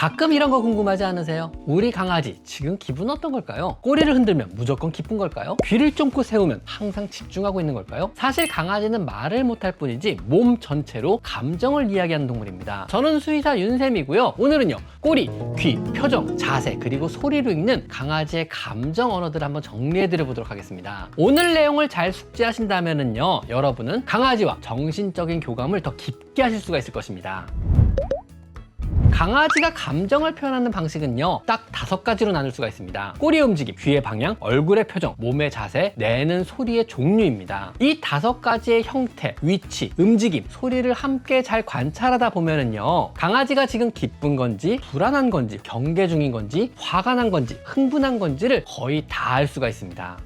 가끔 이런 거 궁금하지 않으세요? 우리 강아지 지금 기분 어떤 걸까요? 꼬리를 흔들면 무조건 기쁜 걸까요? 귀를 쫑긋 세우면 항상 집중하고 있는 걸까요? 사실 강아지는 말을 못할 뿐이지 몸 전체로 감정을 이야기하는 동물입니다. 저는 수의사 윤쌤이고요. 오늘은요 꼬리, 귀, 표정, 자세 그리고 소리로 읽는 강아지의 감정 언어들을 한번 정리해드려 보도록 하겠습니다. 오늘 내용을 잘 숙지하신다면요 여러분은 강아지와 정신적인 교감을 더 깊게 하실 수가 있을 것입니다. 강아지가 감정을 표현하는 방식은요 딱 다섯 가지로 나눌 수가 있습니다. 꼬리의 움직임, 귀의 방향, 얼굴의 표정, 몸의 자세, 내는 소리의 종류입니다. 이 다섯 가지의 형태, 위치, 움직임, 소리를 함께 잘 관찰하다 보면은요 강아지가 지금 기쁜 건지 불안한 건지 경계 중인 건지 화가 난 건지 흥분한 건지를 거의 다 알 수가 있습니다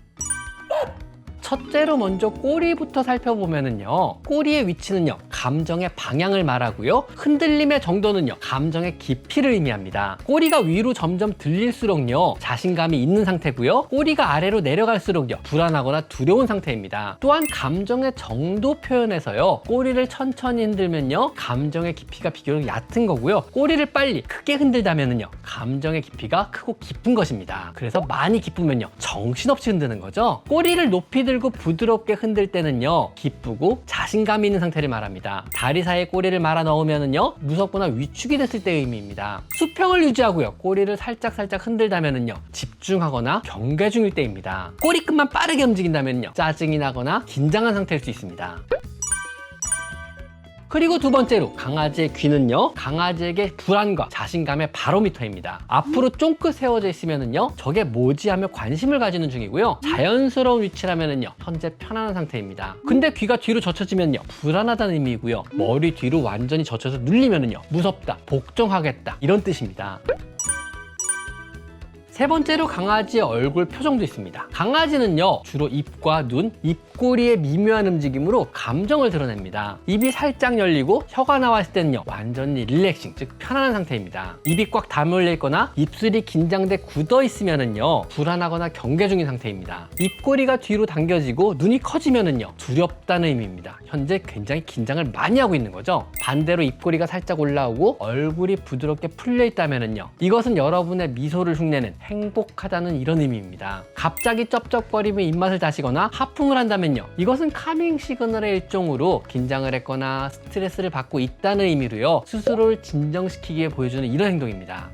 첫째로 먼저 꼬리부터 살펴보면은요 꼬리의 위치는요 감정의 방향을 말하고요 흔들림의 정도는요 감정의 깊이를 의미합니다. 꼬리가 위로 점점 들릴수록요 자신감이 있는 상태고요 꼬리가 아래로 내려갈수록요 불안하거나 두려운 상태입니다. 또한 감정의 정도 표현에서요 꼬리를 천천히 흔들면요 감정의 깊이가 비교적 얕은 거고요 꼬리를 빨리 크게 흔들다면은요 감정의 깊이가 크고 깊은 것입니다. 그래서 많이 기쁘면요 정신없이 흔드는 거죠. 꼬리를 높이 들고 부드럽게 흔들 때는요 기쁘고 자신감 있는 상태를 말합니다. 다리 사이에 꼬리를 말아 넣으면은요 무섭거나 위축이 됐을 때의 의미입니다. 수평을 유지하고요 꼬리를 살짝살짝 흔들다면은요 집중하거나 경계 중일 때입니다. 꼬리끝만 빠르게 움직인다면요 짜증이 나거나 긴장한 상태일 수 있습니다 그리고 두 번째로 강아지의 귀는요 강아지에게 불안과 자신감의 바로미터입니다. 앞으로 쫑긋 세워져 있으면은요 저게 뭐지 하며 관심을 가지는 중이고요. 자연스러운 위치라면은요 현재 편안한 상태입니다. 근데 귀가 뒤로 젖혀지면요 불안하다는 의미이고요. 머리 뒤로 완전히 젖혀서 눌리면은요 무섭다 복종하겠다 이런 뜻입니다 세 번째로 강아지의 얼굴 표정도 있습니다. 강아지는요, 주로 입과 눈, 입꼬리의 미묘한 움직임으로 감정을 드러냅니다. 입이 살짝 열리고 혀가 나왔을 때는요, 완전히 릴렉싱, 즉 편안한 상태입니다. 입이 꽉 다물려 있거나 입술이 긴장돼 굳어 있으면은요, 불안하거나 경계 중인 상태입니다. 입꼬리가 뒤로 당겨지고 눈이 커지면은요, 두렵다는 의미입니다. 현재 굉장히 긴장을 많이 하고 있는 거죠. 반대로 입꼬리가 살짝 올라오고 얼굴이 부드럽게 풀려 있다면은요, 이것은 여러분의 미소를 흉내는 행복하다는 이런 의미입니다. 갑자기 쩝쩝거리며 입맛을 다시거나 하품을 한다면요. 이것은 카밍 시그널의 일종으로 긴장을 했거나 스트레스를 받고 있다는 의미로요. 스스로를 진정시키기에 보여주는 이런 행동입니다.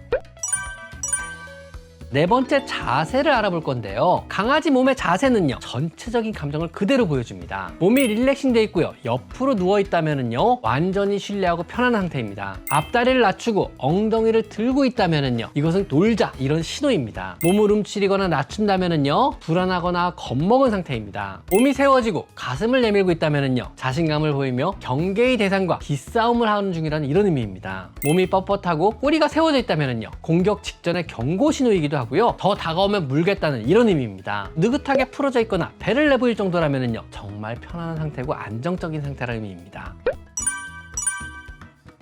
네 번째 자세를 알아볼 건데요. 강아지 몸의 자세는요. 전체적인 감정을 그대로 보여줍니다. 몸이 릴렉싱 돼 있고요. 옆으로 누워 있다면은요. 완전히 신뢰하고 편안한 상태입니다. 앞다리를 낮추고 엉덩이를 들고 있다면은요. 이것은 놀자 이런 신호입니다. 몸을 움츠리거나 낮춘다면은요. 불안하거나 겁먹은 상태입니다. 몸이 세워지고 가슴을 내밀고 있다면은요. 자신감을 보이며 경계의 대상과 기싸움을 하는 중이라는 이런 의미입니다. 몸이 뻣뻣하고 꼬리가 세워져 있다면은요. 공격 직전의 경고 신호이기도 하고요. 더 다가오면 물겠다는 이런 의미입니다. 느긋하게 풀어져 있거나 배를 내보일 정도라면요. 정말 편안한 상태고 안정적인 상태라는 의미입니다.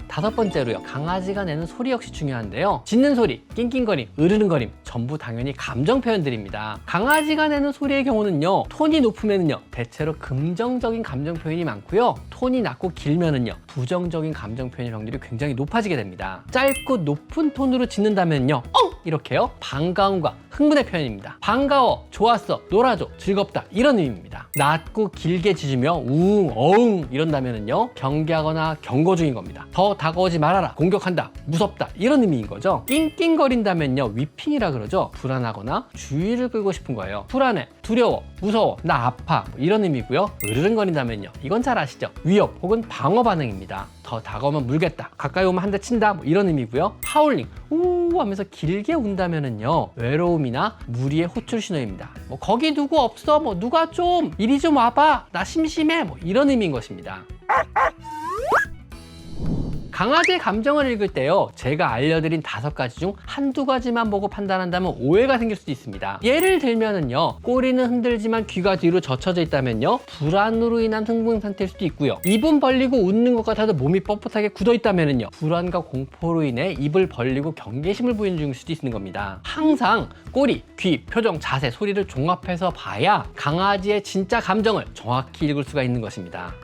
다섯 번째로요. 강아지가 내는 소리 역시 중요한데요. 짖는 소리, 낑낑거림, 으르릉거림 전부 당연히 감정 표현들입니다. 강아지가 내는 소리의 경우는요. 톤이 높으면요. 대체로 긍정적인 감정 표현이 많고요. 톤이 낮고 길면은요. 부정적인 감정 표현의 확률이 굉장히 높아지게 됩니다. 짧고 높은 톤으로 짖는다면요. 엉! 이렇게요. 반가움과 흥분의 표현입니다. 반가워, 좋았어, 놀아줘, 즐겁다 이런 의미입니다. 낮고 길게 짖으며 우웅, 어웅 이런다면은요. 경계하거나 경고 중인 겁니다. 더 다가오지 말아라, 공격한다, 무섭다 이런 의미인 거죠. 낑낑거린다면요. 위핑이라 그러죠. 불안하거나 주의를 끌고 싶은 거예요. 불안해, 두려워, 무서워, 나 아파 뭐 이런 의미고요. 으르릉거린다면요. 이건 잘 아시죠? 위협 혹은 방어 반응입니다. 더 다가오면 물겠다, 가까이 오면 한 대 친다 뭐 이런 의미고요. 하울링, 우 하면서 길게 운다면은요. 외로움이나 무리의 호출 신호입니다. 뭐 거기 누구 없어, 뭐 누가 좀 이리 좀 와봐, 나 심심해 뭐 이런 의미인 것입니다. 강아지의 감정을 읽을 때요, 제가 알려드린 다섯 가지 중 한두 가지만 보고 판단한다면 오해가 생길 수도 있습니다. 예를 들면은요, 꼬리는 흔들지만 귀가 뒤로 젖혀져 있다면요, 불안으로 인한 흥분 상태일 수도 있고요. 입은 벌리고 웃는 것 같아도 몸이 뻣뻣하게 굳어 있다면은요, 불안과 공포로 인해 입을 벌리고 경계심을 보이는 중일 수도 있는 겁니다. 항상 꼬리, 귀, 표정, 자세, 소리를 종합해서 봐야 강아지의 진짜 감정을 정확히 읽을 수가 있는 것입니다.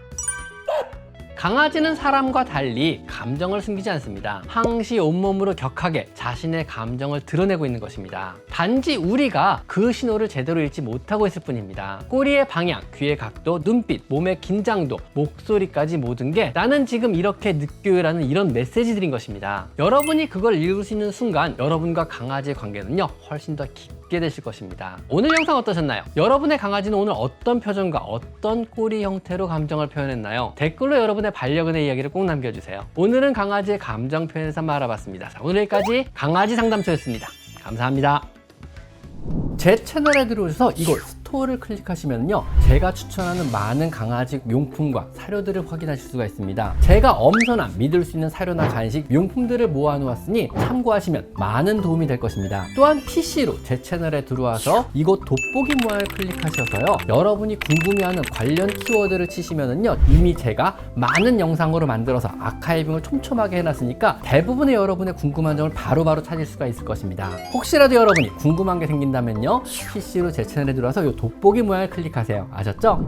강아지는 사람과 달리 감정을 숨기지 않습니다. 항시 온몸으로 격하게 자신의 감정을 드러내고 있는 것입니다. 단지 우리가 그 신호를 제대로 읽지 못하고 있을 뿐입니다. 꼬리의 방향, 귀의 각도, 눈빛, 몸의 긴장도, 목소리까지 모든 게 나는 지금 이렇게 느껴요라는 이런 메시지들인 것입니다. 여러분이 그걸 읽을 수 있는 순간 여러분과 강아지의 관계는요 훨씬 더 깊 게 되실 것입니다. 오늘 영상 어떠셨나요? 여러분의 강아지는 오늘 어떤 표정과 어떤 꼬리 형태로 감정을 표현했나요? 댓글로 여러분의 반려견의 이야기를 꼭 남겨주세요. 오늘은 강아지의 감정 표현에 서 한번 알아봤습니다. 자, 오늘 여기까지 강아지 상담소였습니다. 감사합니다. 제 채널에 들어오셔서 이곳 스토어를 클릭하시면요. 제가 추천하는 많은 강아지 용품과 사료들을 확인하실 수가 있습니다. 제가 엄선한 믿을 수 있는 사료나 간식 용품들을 모아 놓았으니 참고하시면 많은 도움이 될 것입니다. 또한 PC로 제 채널에 들어와서 이곳 돋보기 모양을 클릭하셔서요. 여러분이 궁금해하는 관련 키워드를 치시면은요. 이미 제가 많은 영상으로 만들어서 아카이빙을 촘촘하게 해놨으니까 대부분의 여러분의 궁금한 점을 바로바로 찾을 수가 있을 것입니다. 혹시라도 여러분이 궁금한 게 생긴다면요. PC로 제 채널에 들어와서 이 돋보기 모양을 클릭하세요 아셨죠?